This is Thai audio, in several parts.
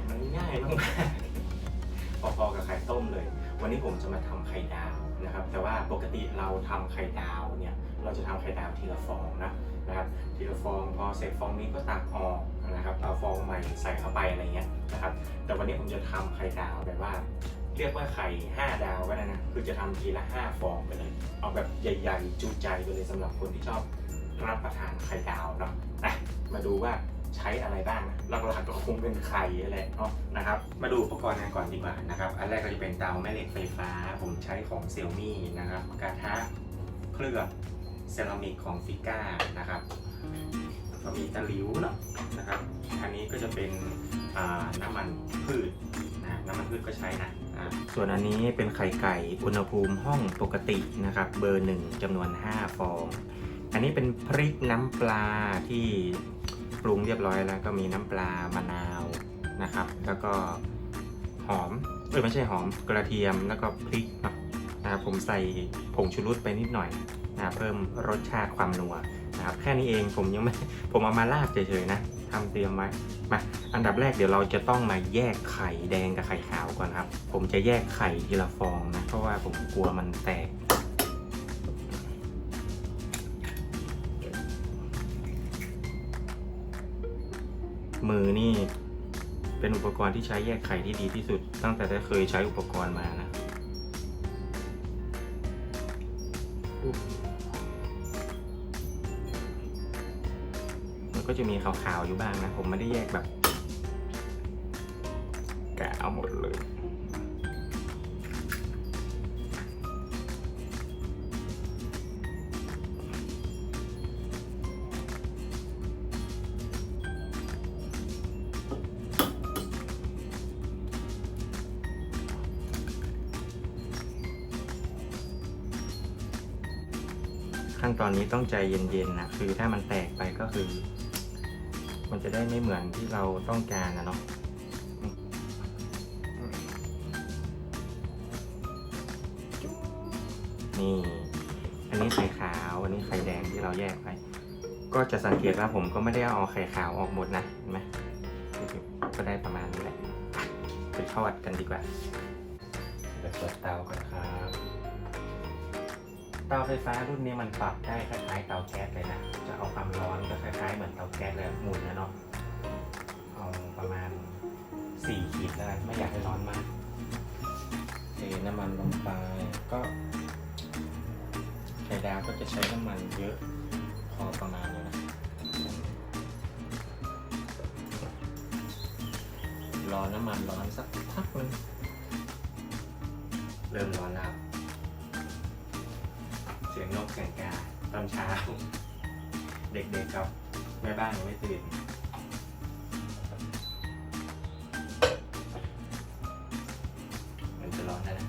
ยมันง่ายมากๆพอๆกับไข่ต้มเลย วันนี้ผมจะมาทำไข่ดาวนะครับ แต่ว่าปกติเราทำไข่ดาวเนี่ย เราจะทำไข่ดาวทีละฟองนะนะครับ ทีละฟองพอเสร็จฟองนี้ก็ตักออกนะครับเอาฟองใหม่ใส่เข้าไปอะไรเงี้ยนะครับ แต่วันนี้ผมจะทำไข่ดาวแบบว่า เรียกว่าไข่ 5 ดาวก็ได้นะ คือจะทำทีละ 5 ฟองไปเลย เอาแบบใหญ่ ๆจุใจไปเลยสำหรับคนที่ชอบรับประทานไข่ดาวเนาะนะมาดูว่า ใช้อะไรบ้างนะหลักๆก็คงเป็นไข่แหละเนาะนะครับ มาดูอุปกรณ์กันก่อนดีกว่านะครับ อันแรกก็จะเป็นเตาแม่เหล็กไฟฟ้า ผมใช้ของเซี่ยมี่นะครับกระทะเคลือบเซรามิกของฟิก้านะครับก็มีตะหลิวเนาะนะครับ อันนี้ก็จะเป็นน้ำมันพืชนะน้ำมันพืชก็ใช้นะส่วนอันนี้เป็นไข่ไก่อุณหภูมิห้องปกตินะครับ เบอร์หนึ่งจำนวน 5 ฟอง อันนี้เป็นพริกน้ำปลาที่ ปรุงเรียบร้อยแล้วก็มีน้ำปลามะนาวนะครับ แล้วก็หอมเอ้ยไม่ใช่หอมกระเทียมแล้วก็พริกนะนะครับผมใส่ผงชูรสไปนิดหน่อยนะเพิ่มรสชาติความนัวนะครับแค่นี้เองผมยังไม่ผมเอามาลาดเฉยๆนะทำเตรียมไว้มาอันดับแรกเดี๋ยวเราจะต้องมาแยกไข่แดงกับไข่ขาวก่อนครับ ผมจะแยกไข่ทีละฟองนะเพราะว่าผมกลัวมันแตก มือนี่เป็นอุปกรณ์ที่ใช้แยกไข่ที่ดีที่สุด ตั้งแต่ได้เคยใช้อุปกรณ์มานะมันก็จะมีขาวๆอยู่บ้างนะ ผมไม่ได้แยกแบบ ขั้นตอนนี้ต้องใจเย็นๆนะคือถ้ามันแตกไปก็คือ มันจะได้ไม่เหมือนที่เราต้องการนะเนาะนี่อันนี้ไข่ขาวอันนี้ไข่แดงที่เราแยกไป ก็จะสังเกตว่าผมก็ไม่ได้เอาไข่ขาวออกหมดนะเห็นไหมก็ได้ประมาณนี้แหละไปทอดกันดีกว่าเดี๋ยวเปิดเตาก่อนครับ เตาไฟฟ้ารุ่นนี้มันปรับได้คล้ายๆเตาแก๊สเลยนะ จะเอาความร้อนก็คล้ายๆเหมือนเตาแก๊สเลยหมุนนะเนาะ เอาประมาณ4ขีดแล้วกันไม่อยากให้ร้อนมากเทน้ำมันลงไปก็ไข่ดาวก็จะใช้น้ำมันเยอะพอประมาณนี้นะ รอน้ำมันร้อนสักพักหนึงเริ่มร้อนแล้วเสียงนกแก่งกาตอนเช้า เด็กๆกับแม่บ้านยังไม่ตื่นมันจะร้อนแล้วนะ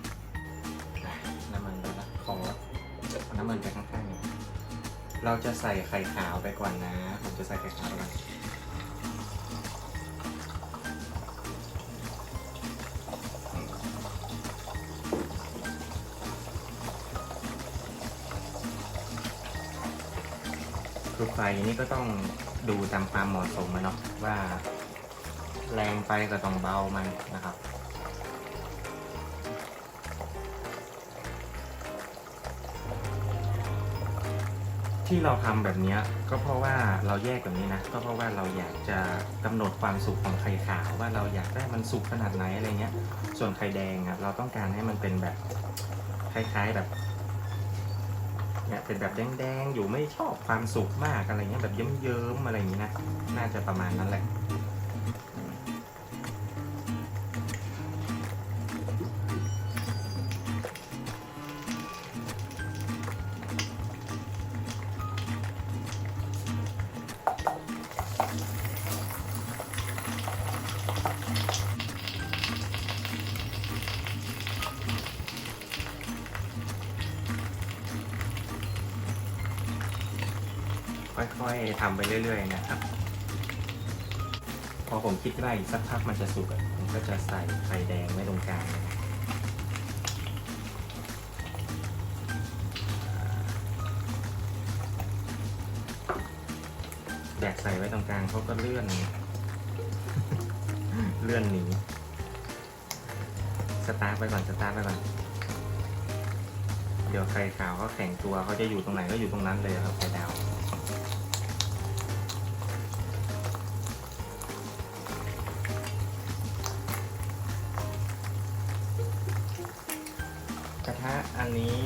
น้ำมันร้อนแล้วของรถเอาน้ำมันไปข้างๆเนี่ยเราจะใส่ไข่ขาวไปก่อนนะ ผมจะใส่ไข่ขาวไปก่อน คือไฟนี่ก็ต้องดูตามความเหมาะสมนะเนาะว่า แรงไปก็ต้องเบามันนะครับที่เราทำแบบนี้ก็เพราะว่าเราแยกแบบนี้นะก็เพราะว่าเราอยากจะกำหนดความสุกของไข่ขาวว่าเราอยากได้มันสุกขนาดไหนอะไรเงี้ย ส่วนไข่แดงอะเราต้องการให้มันเป็นแบบคล้ายๆแบบ เนี่ยเป็นแบบแดงๆ อยู่ไม่ชอบความสุกมากอะไรเงี้ยแบบเยิ้มๆอะไรอย่างนี้นะน่าจะประมาณนั้นแหละ ค่อยๆทำไปเรื่อยๆนะครับ พอผมคิดว่าอีกสักพักมันจะสุกผมก็จะใส่ไข่แดงไว้ตรงกลางแดกใส่ไว้ตรงกลางเขาก็เลื่อน เลื่อนหนีสตาร์ทไปก่อนสตาร์ทไปก่อนเดี๋ยวไข่ขาวเขาแข็งตัวเขาจะอยู่ตรงไหนก็อยู่ตรงนั้นเลยครับไข่ดาว นนี้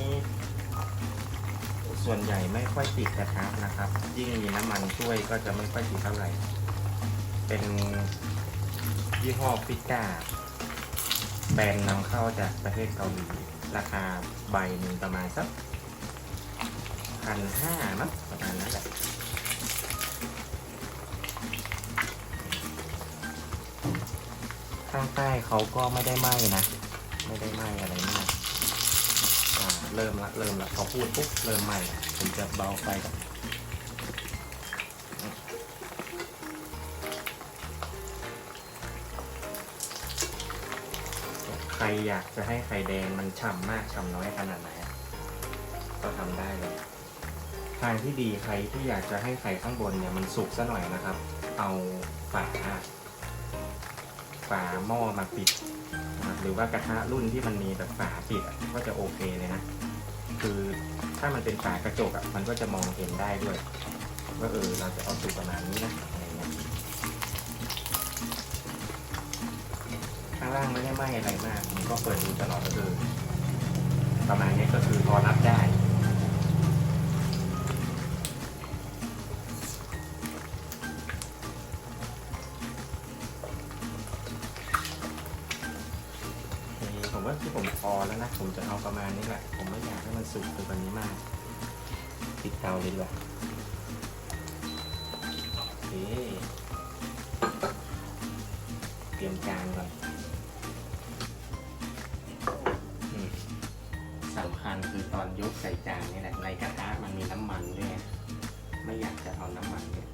ส่วนใหญ่ไม่ค่อยติดกระทะนะครับ ยิ่งมีน้ำมันช่วยก็จะไม่ค่อยติดเท่าไหร่ เป็นยี่ห้อฟิก้า แบรนด์นำเข้าจากประเทศเกาหลี ราคาใบหนึ่งประมาณสักพันห้ามั้งประมาณนั้นแหละข้างใต้เขาก็ไม่ได้ไหม้นะ ไม่ได้ไหม้อะไรมากอ่ เริ่มละเริ่มละพอพูดปุ๊บเริ่มไหม้ละผมจะเบาไฟก่อนใครอยากจะให้ไข่แดงมันฉ่ำมากฉ่ำน้อยขนาดไหนก็ทำได้เลยทางที่ดีใครที่อยากจะให้ไข่ข้างบนเนี่ยมันสุกซะหน่อยนะครับ เอาฝาฝาหม้อมาปิด นะครับหรือว่ากระทะรุ่นที่มันมีแบบฝาปิดก็จะโอเคเลยนะ คือถ้ามันเป็นฝากระจกอะมันก็จะมองเห็นได้ด้วยว่าเออเราจะเอาสุกประมาณนี้นะอะไรเงี้ยข้างล่างไม่ได้ไหม้อะไรมากมันก็เปิดดูตลอดก็คือประมาณนี้ก็คือพอรับได้ ว่าที่ผมพอแล้วนะ ผมจะเอาประมาณนี้แหละ ผมไม่อยากให้มันสุกไปกว่านี้มาก ปิดเตาเลยดีกว่าโอเคเตรียมจานก่อนสำคัญคือตอนยกใส่จานนี่แหละในกระทะมันมีน้ำมันด้วยไม่อยากจะเอาน้ำมันเนี่ย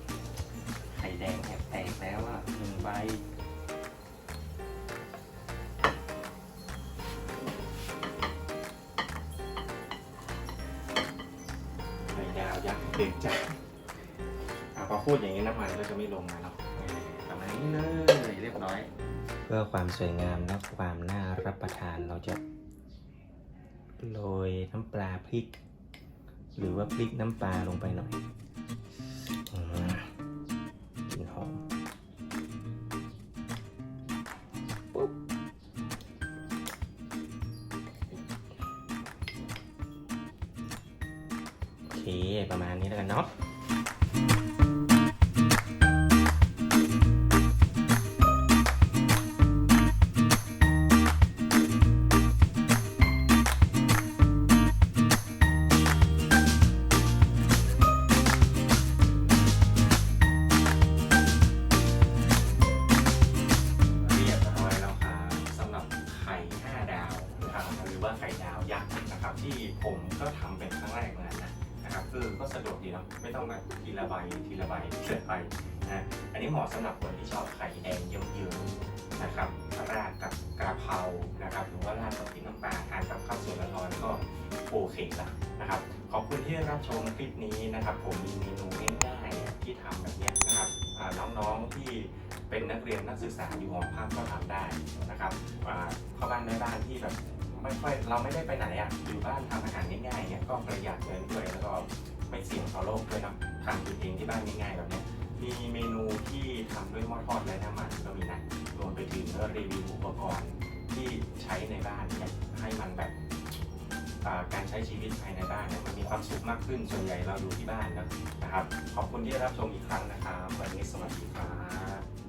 ไข่แดงแอบแตกแล้วอะหนึ่งใบ เด็กจ้ะอะพอพูดอย่างนี้น้ำมันก็จะไม่ลงมาแล้วประมาณนี้เลยเรียบร้อย เพื่อความสวยงามและความน่ารับประทานเราจะโรยน้ำปลาพริก หรือว่าพริกน้ำปลาลงไปหน่อย รือว่าไข่ดาวยักษ์นะครับที่ผมก็ทำเป็นครั้งแรกเหมือนกันนะนะครับเออก็สะดวกดีเนาะไม่ต้องมาทีละใบทีละใบทีละใบนะอันนี้เหมาะสำหรับคนที่ชอบไข่แดงเยิ้มๆนะครับราดกับกระเพรานะครับหรือว่าราดกับพริกน้ำปลาทานกับข้าวสวยร้อนๆก็โอเคละนะครับขอบคุณที่รับชมคลิปนี้นะครับ ผมมีเมนูง่ายๆที่ทำแบบนี้นะครับน้องๆที่เป็นนักเรียนนักศึกษาอยู่หอพักก็ทำได้นะครับอ่าเข้าบ้านแม่บ้านที่แบบ ไม่ค่อยเราไม่ได้ไปไหนอะอยู่บ้านทำอาหารง่ายๆเนี่ยก็ประหยัดเงินด้วยแล้วก็ไม่เสี่ยงต่อโรคด้วยนะทำกินเองที่บ้านง่ายๆแบบเนี้ยมีเมนูที่ทำด้วยหม้อทอดและน้ำมันก็มีนะรวมไปถึงรีวิวอุปกรณ์ที่ใช้ในบ้านเนี่ยให้มันแบบการใช้ชีวิตภายในบ้านเนี่ยมันมีความสุขมากขึ้นส่วนใหญ่เราอยู่ที่บ้านนะครับ ขอบคุณที่รับชมอีกครั้งนะครับวันนี้สวัสดีครับ